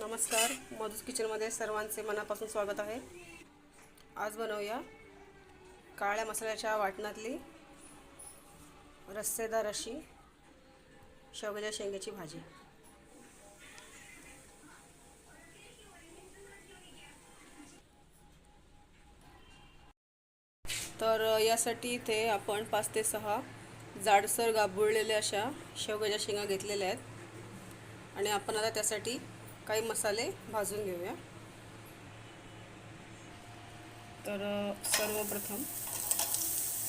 नमस्कार मधुस किचनमध्ये सर्वांचे मनापासून स्वागत आहे. आज बनवूया काळ्या मसाल्याच्या वाटणातली रस्सेदार अशी शेवग्याच्या शेंग्याची भाजी. तर यासाठी इथे आपण पाच ते सहा जाडसर गाबुळलेल्या अशा शेवग्याच्या शेंगा घेतलेल्या आहेत. आणि आपण आता त्यासाठी काही मसाले भाजून घेऊया. तर सर्वप्रथम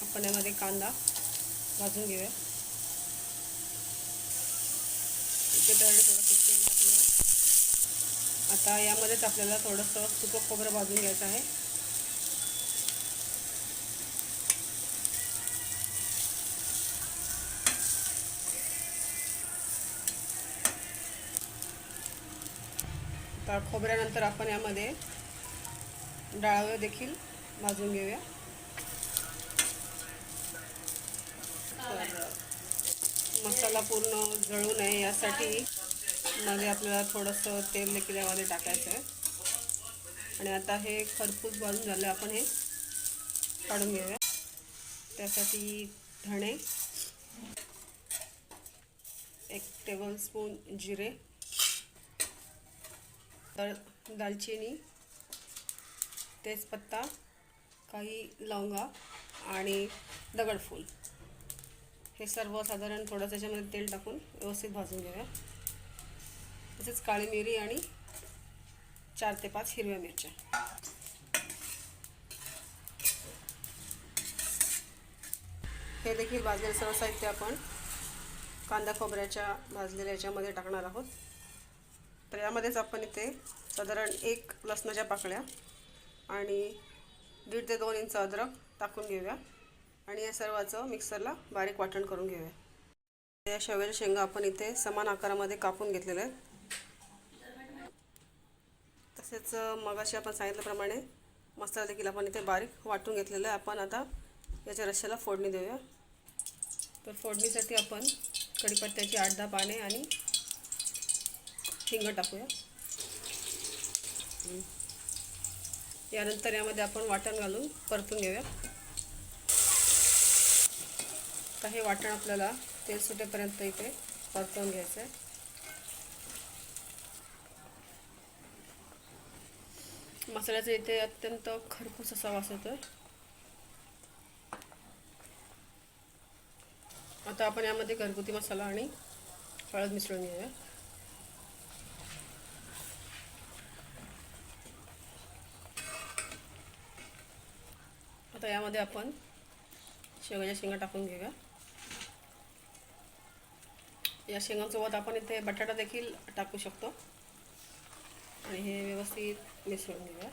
आपण यामध्ये कांदा भाजून घेऊया. थोडं आता यामध्येच आपल्याला थोडंसं सुकं खोबरं भाजून घ्यायचं आहे. तर खोबऱ्यानंतर आपण यामध्ये डाळवे देखील भाजून घेऊया. तर मसाला पूर्ण जळू नये यासाठी मध्ये आपल्याला थोडंसं तेल देखील यामध्ये टाकायचं आहे. आणि आता हे खरपूस भाजून झालं आपण हे काढून घेऊया. त्यासाठी धणे एक टेबलस्पून जिरे तर दालचिनी तेजपत्ता काही लवंगा आणि दगडफूल. हे सर्व साधारण थोडं त्याच्यामध्ये तेल टाकून व्यवस्थित भाजून घेऊया. तसेच काळी मिरी आणि चार ते पाच हिरव्या मिरच्या. हे देखील भाजलेलं सर्व साहित्य आपण कांदा खोबऱ्याच्या भाजलेल्या याच्यामध्ये टाकणार आहोत. तर यामध्येच आपण इथे साधारण एक लसणाच्या पाकळ्या आणि दीड ते दोन इंच अद्रक टाकून घेऊया. आणि या सर्वाचं मिक्सरला बारीक वाटण करून घेऊया. या शेवग्याच्या शेंगा आपण इथे समान आकारामध्ये कापून घेतलेल्या आहेत. तसेच मगाशी आपण सांगितल्याप्रमाणे मसाला देखील आपण इथे बारीक वाटून घेतलेलं आहे. आपण आता याच्या रश्श्याला फोडणी देऊया. तर फोडणीसाठी आपण कढीपत्त्याची आठ दहा पाने आणि हिंग टाकूया. यानंतर यामध्ये आपण वाटण घालून परतून घेऊया. काही हे वाटण आपल्याला तेल सुटेपर्यंत इथे परतवून घ्यायचं आहे मसाल्याचा इथे अत्यंत खरपूस असा वास येतोय. आता आपण यामध्ये घरगुती मसाला आणि हळद मिसळून घेऊया. यामध्ये आपण शेवग्याच्या शेंगा टाकून घेऊया. या शेंगांसोबत आपण इथे बटाटा देखील टाकू शकतो. आणि हे व्यवस्थित मिसळून घेऊया.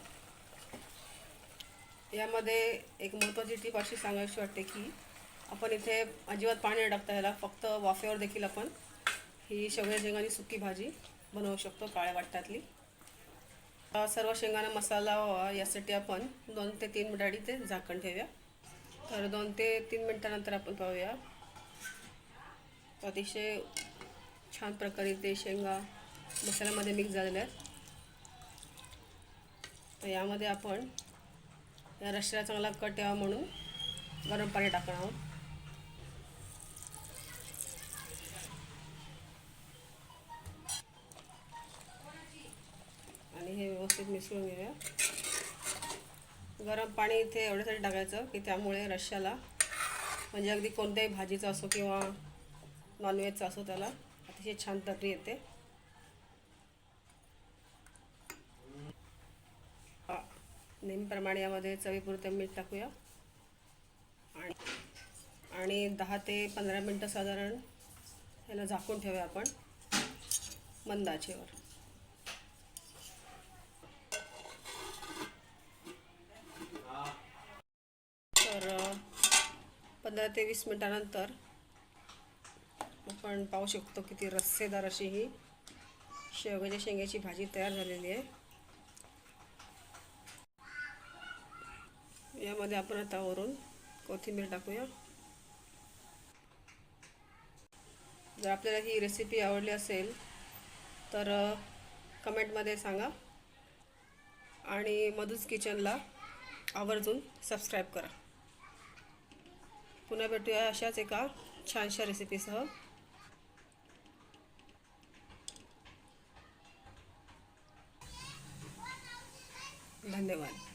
यामध्ये एक महत्त्वाची टीप अशी सांगायची वाटते की आपण इथे अजिबात पाणी टाकता याला फक्त वाफेवर देखील आपण ही शेवग्या शेंगाची सुकी भाजी बनवू शकतो काळ्या वाटतातली सर्व शेंगांना मसाला व्हावा यासाठी आपण दोन ते तीन मिनिटाडी ते झाकण ठेवूया. तर दोन ते तीन मिनटानंतर आपण पाहूया. अतिशय छान प्रकारे ते शेंगा मसाल्यामध्ये मिक्स झालेल्या आहेत. तर यामध्ये आपण या रश्श्याला चांगला कट यावा म्हणून गरम पाणी टाकणार आहोत. व्यवस्थित मिसळून घेऊया गरम पाणी इथे एवढ्यासाठी टाकायचं की त्यामुळे रश्श्याला म्हणजे अगदी कोणत्याही भाजीचा असो किंवा नॉनव्हेजचा असो त्याला अतिशय छान तर्री येते. नेहमीप्रमाणे यामध्ये चवीपुरतं मीठ टाकूया. आणि आणि दहा ते पंधरा मिनटं साधारण याला झाकून ठेवूया आपण मंदाचेवर. तर पंधरा ते वीस मिनटानंतर आपण पाहू शकतो किती रस्सेदार अशी ही शेवग्याच्या शेंग्याची भाजी तयार झालेली आहे. यामध्ये आपण आता वरून कोथिंबीर टाकूया. जर आपल्याला ही रेसिपी आवडली असेल तर कमेंटमध्ये सांगा आणि मधूज किचनला आवर्जून सबस्क्राईब करा. पुन्हा भेटूया अशाच एका छानशा रेसिपीसह धन्यवाद.